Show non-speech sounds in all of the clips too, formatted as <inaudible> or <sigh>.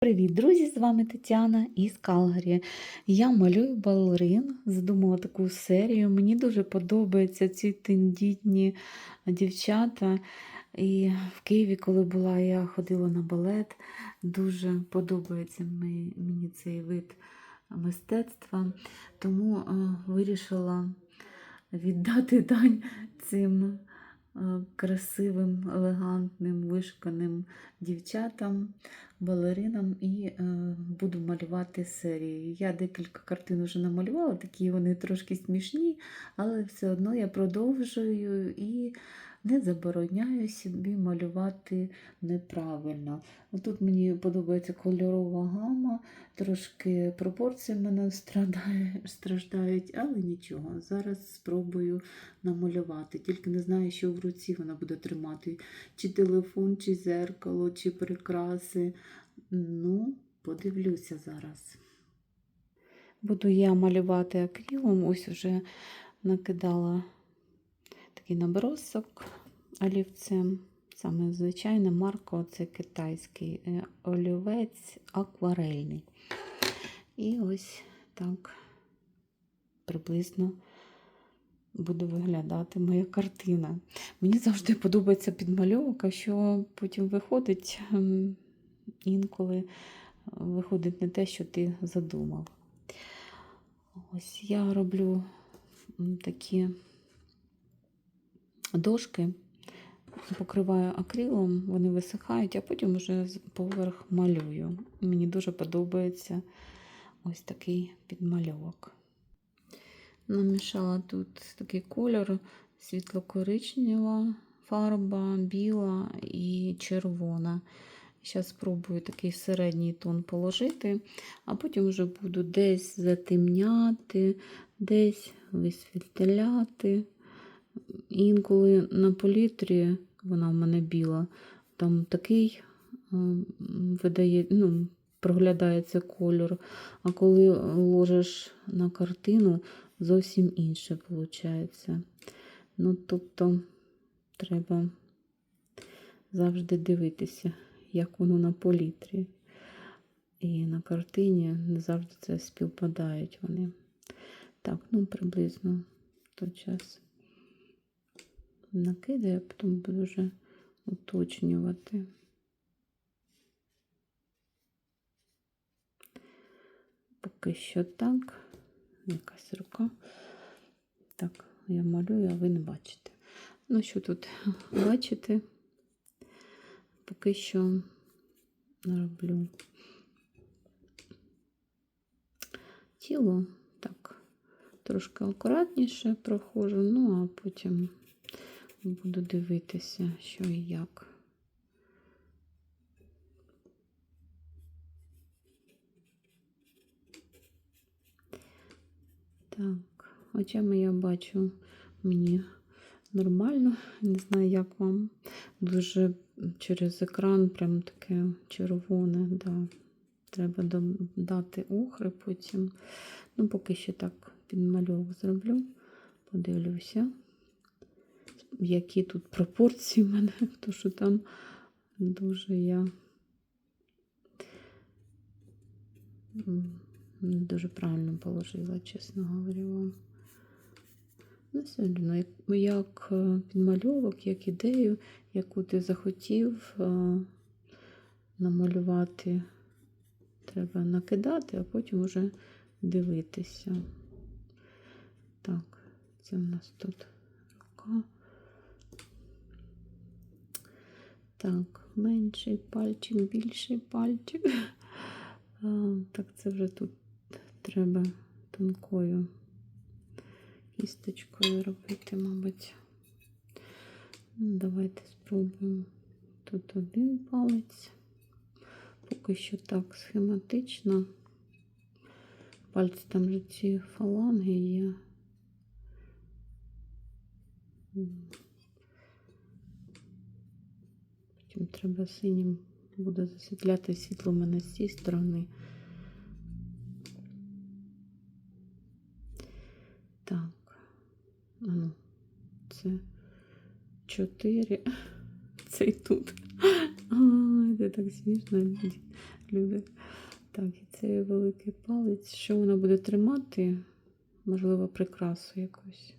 Привіт, друзі! З вами Тетяна із Калгарі. Я малюю балерин, задумала таку серію. Мені дуже подобаються ці тендітні дівчата. І в Києві, коли була, я ходила на балет. Дуже подобається мені цей вид мистецтва. Тому е, вирішила віддати <laughs> дань цим красивим, елегантним, вишканим дівчатам балеринам і е, буду малювати серії. Я декілька картин вже намалювала, такі вони трошки смішні, але все одно я продовжую і не забороняю собі малювати неправильно. Тут мені подобається кольорова гама, трошки пропорції в мене страдає, <laughs> страждають, але нічого. Зараз спробую намалювати. Тільки не знаю, що в руці вона буде тримати. Чи телефон, чи зеркало, чи прикраси. Ну, подивлюся зараз. Буду я малювати акрилом, ось вже накидала такий набросок олівцем. Саме звичайне марко, це китайський е, олівець акварельний. І ось так приблизно буде виглядати моя картина. Мені завжди подобається підмальовка, що потім виходить ем, інколи виходить не те, що ти задумав. Ось я роблю такі дошки, покриваю акрилом, вони висихають, а потім вже поверх малюю. Мені дуже подобається ось такий підмальовок. Намішала тут такий кольор світло-коричнева фарба, біла і червона. Зараз спробую такий середній тон положити, а потім вже буду десь затемняти, десь висвітляти. Інколи на політрі, вона в мене біла, там такий видає, ну, проглядається кольор. А коли ложиш на картину, зовсім інше виходить. Ну, тобто, треба завжди дивитися, як воно на політрі. І на картині не завжди це співпадають вони. Так, ну приблизно той час накидаю, а потім буду вже уточнювати. Поки що так, якась рука. Так, я малюю, а ви не бачите. Ну, що тут <laughs> бачите? Поки що роблю тіло так, трошки акуратніше проходжу, ну а потім буду дивитися, що і як. Так, очами я бачу мені нормально, не знаю, як вам. Дуже через екран прям таке червоне, да. Треба додати охри потім. Ну, поки що так підмальовок зроблю, подивлюся, які тут пропорції в мене, <laughs> тому що там дуже я дуже правильно положила, чесно говорю вам. Ну, все одно, як, як е, підмальовок, як ідею, яку ти захотів е, намалювати, треба накидати, а потім вже дивитися. Так, це в нас тут рука. Так, менший пальчик, більший пальчик. А, так, це вже тут треба тонкою кісточкою робити, мабуть. Ну, Давайте спробуємо. Тут один палець. Поки що так схематично. Пальці там же ці фаланги є. Потім треба синім буде засвітляти світло мене з цієї сторони. Так, а ну, це чотири. <laughs> Цей тут. <laughs> Ай, це так смішно. люди. Так, і цей великий палець. Що вона буде тримати? Можливо, прикрасу якусь.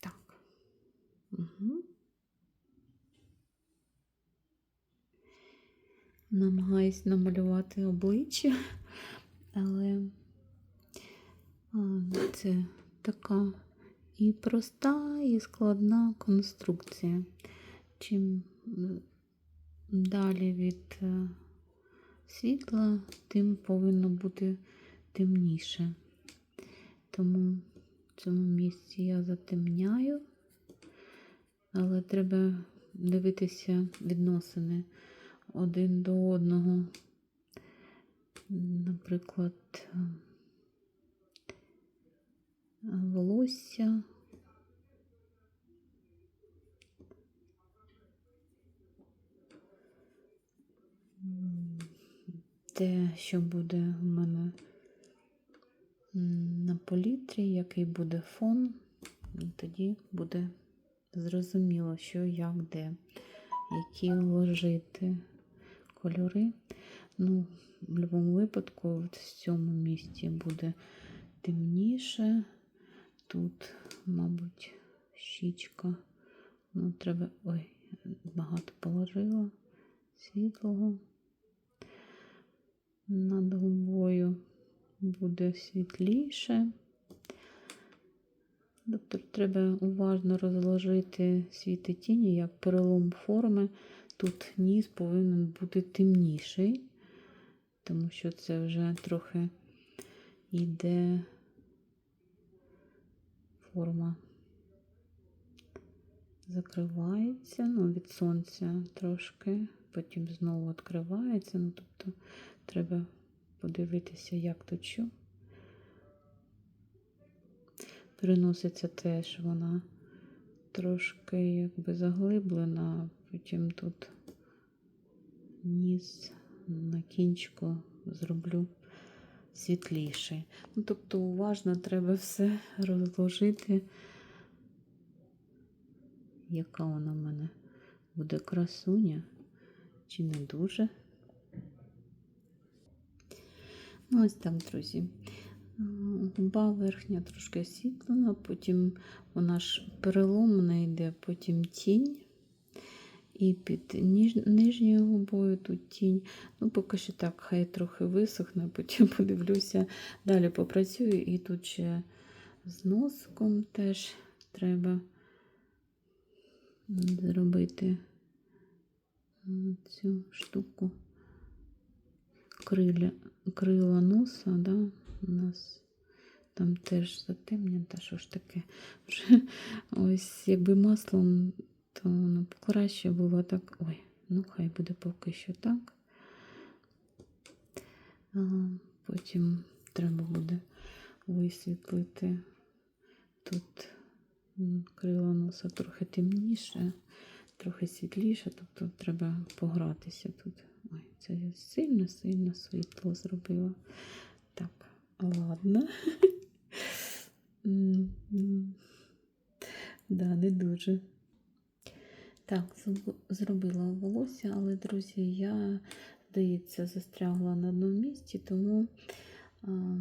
Так. Угу. Намагаюсь намалювати обличчя, але це така і проста, і складна конструкція. Чим далі від е, світла, тим повинно бути темніше. Тому в цьому місці я затемняю, але треба дивитися відносини один до одного. Наприклад, е, волосся. Те, що буде в мене на політрі, який буде фон, тоді буде зрозуміло, що як де, які вложити кольори. Ну, в будь-якому випадку, в цьому місці буде темніше. Тут, мабуть, щічка. Ну, треба. Ой, багато положила світлого. Над губою буде світліше. Тобто треба уважно розложити світи тіні, як перелом форми. Тут ніс повинен бути темніший, тому що це вже трохи йде форма закривається, ну, від сонця трошки, потім знову відкривається. Ну, тобто треба подивитися, як тут що. Переноситься теж вона трошки якби заглиблена, потім тут ніс на кінчику зроблю світліший. Ну, тобто уважно треба все розложити, яка вона в мене буде красуня, чи не дуже. Ну, ось так, друзі. Губа верхня трошки освітлена, потім вона ж переломана йде, потім тінь. І під ніж, нижньою губою тут тінь. Ну, поки що так, хай трохи висохне, потім <laughs> подивлюся, далі попрацюю. І тут ще з носком теж треба зробити цю штуку криля, крила носа, да, у нас там теж затемнено, та що ж таке. Вже ось якби маслом, то воно краще було так. Ой, ну хай буде поки що так. А, потім треба буде висвітлити тут крила носа трохи темніше, трохи світліше, тобто треба погратися тут. Ой, це я сильно-сильно світло зробила. Так, ладно. <laughs> Да, не дуже. Так, зробила волосся, але, друзі, я, здається, застрягла на одному місці, тому а,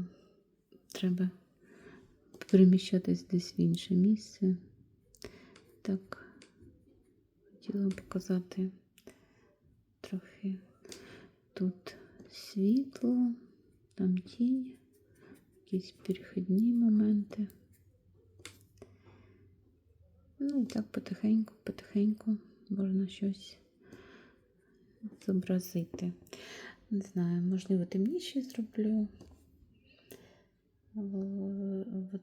треба переміщатись десь в інше місце. Так, хотіла показати трохи тут світло, там тінь, якісь перехідні моменти. Ну і так потихеньку, потихеньку можна щось зобразити. Не знаю, можливо, темніше зроблю.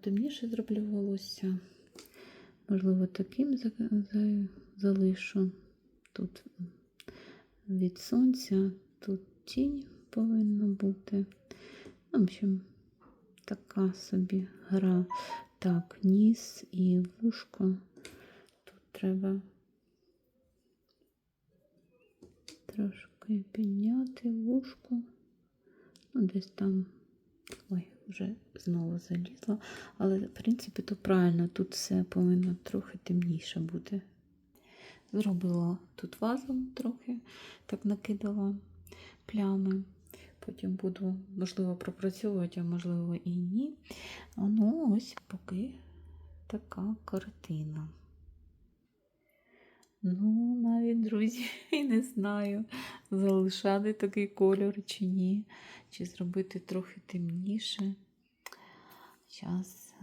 Темніше зроблю волосся. Можливо, таким за- за- залишу. Тут від сонця, тут тінь повинна бути. Ну, В общем, така собі гра. Так, ніс і вушко. Тут треба трошки підняти вушко. Ну, десь там. Ой, вже знову залізла. Але, в принципі, то правильно, тут все повинно трохи темніше бути. Зробила тут вазу трохи, так накидала плями. Потім буду, можливо, пропрацьовувати, а можливо і ні. Ну, ось поки така картина. Ну, навіть, друзі, <laughs> і не знаю, залишати такий кольор чи ні, чи зробити трохи темніше. Зараз.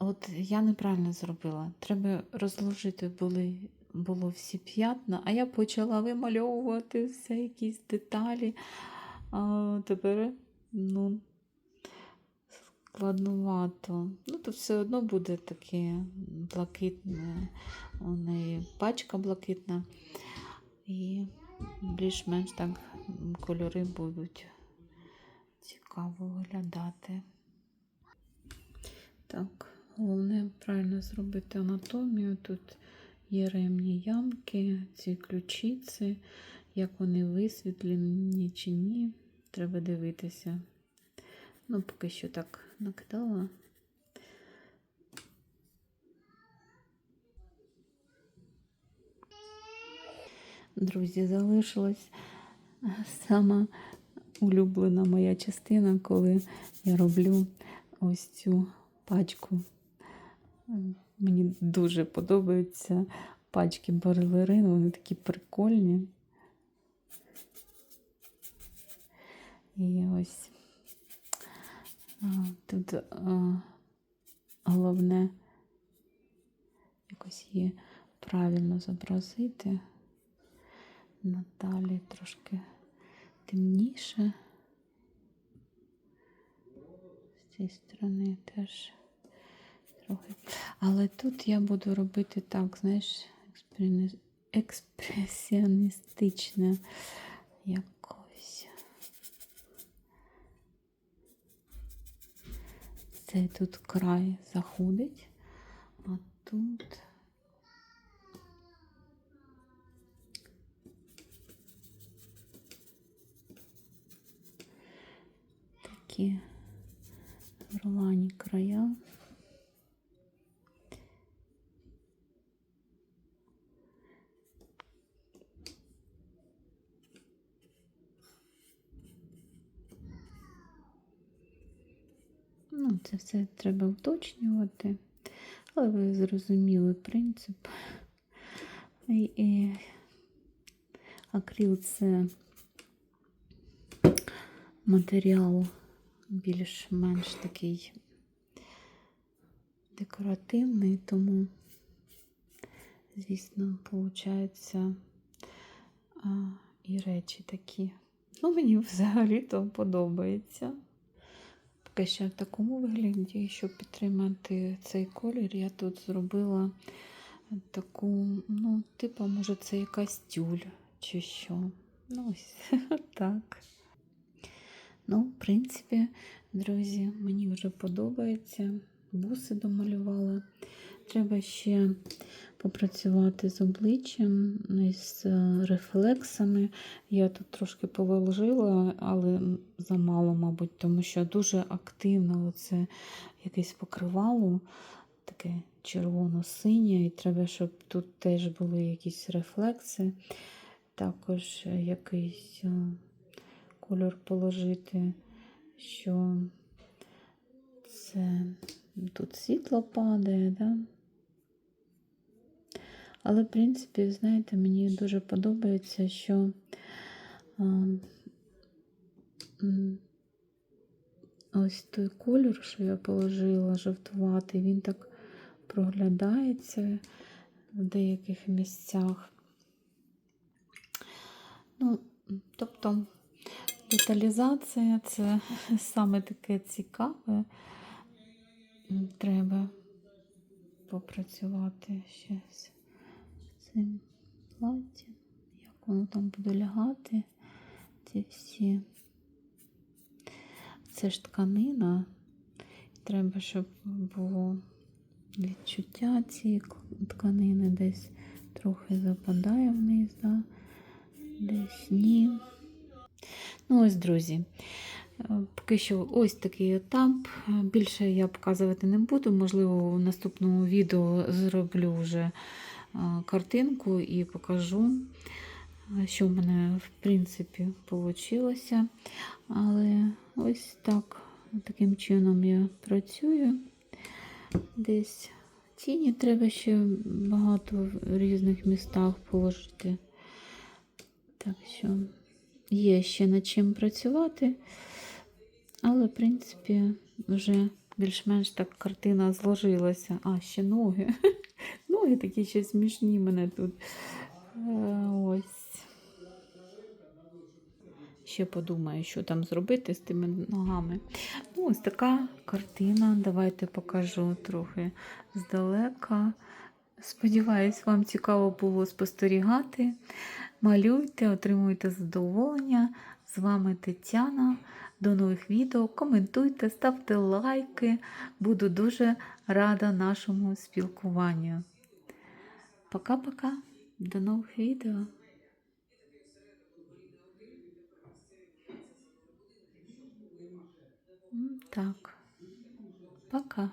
От я неправильно зробила. Треба розложити були, було всі п'ятна, а я почала вимальовувати все, якісь деталі. А тепер, ну, складновато. Ну, то все одно буде таке блакитне, у неї пачка блакитна. І більш-менш так кольори будуть цікаво виглядати. Так, головне правильно зробити анатомію. Тут є ремні ямки, ці ключиці, як вони висвітлені чи ні. Треба дивитися. Ну, поки що так накидала. Друзі, залишилась сама улюблена моя частина, коли я роблю ось цю пачку. Мені дуже подобаються пачки барелерин, вони такі прикольні. І ось тут головне якось її правильно зобразити. Наталі трошки темніше. З цієї сторони теж трохи. Але тут я буду робити так, знаєш, експресіоністичне якось. Цей тут край заходить, а тут. Такі рвані края. Ну, це треба уточнювати, але ви зрозуміли принцип. І, і акрил це матеріал більш-менш такий декоративний, тому, звісно, виходить і речі такі. Ну, мені взагалі-то подобається. Поки що в такому вигляді, щоб підтримати цей колір, я тут зробила таку, ну, типу, може, це якась тюль чи що. Ну, ось <laughs> так. Ну, в принципі, друзі, мені вже подобається. Буси домалювала. Треба ще попрацювати з обличчям, з рефлексами. Я тут трошки повиложила, але замало, мабуть, тому що дуже активно це якесь покривало, таке червоно-синє, і треба, щоб тут теж були якісь рефлекси. Також якийсь кольор положити, що це тут світло падає, да? Але, в принципі, знаєте, мені дуже подобається, що ось той кольор, що я положила, жовтуватий, він так проглядається в деяких місцях. Ну, тобто, деталізація це <laughs> саме таке цікаве. Треба попрацювати ще цим платтям, як воно там буде лягати. Ці всі. Це ж тканина. Треба, щоб було відчуття цієї тканини десь трохи западає вниз, да? десь ні. Ну, ось, друзі. е, Поки що ось такий етап. Е, Більше я показувати не буду. Можливо, в наступному відео зроблю вже картинку і покажу, що в мене в принципі вийшло. Але ось так, таким чином я працюю. Десь тіні треба ще багато в різних містах положити. Так що є ще над чим працювати. Але, в принципі, вже більш-менш так картина зложилася. А, ще ноги. <laughs> Ноги такі ще смішні мене тут. Е, Ось. Ще подумаю, що там зробити з тими ногами. Ну, ось така картина. Давайте покажу трохи здалека. Сподіваюсь, вам цікаво було спостерігати. Малюйте, отримуйте задоволення. З вами Тетяна. До нових відео. Коментуйте, ставте лайки. Буду дуже рада нашому спілкуванню. Пока-пока. До нових відео. Так, пока.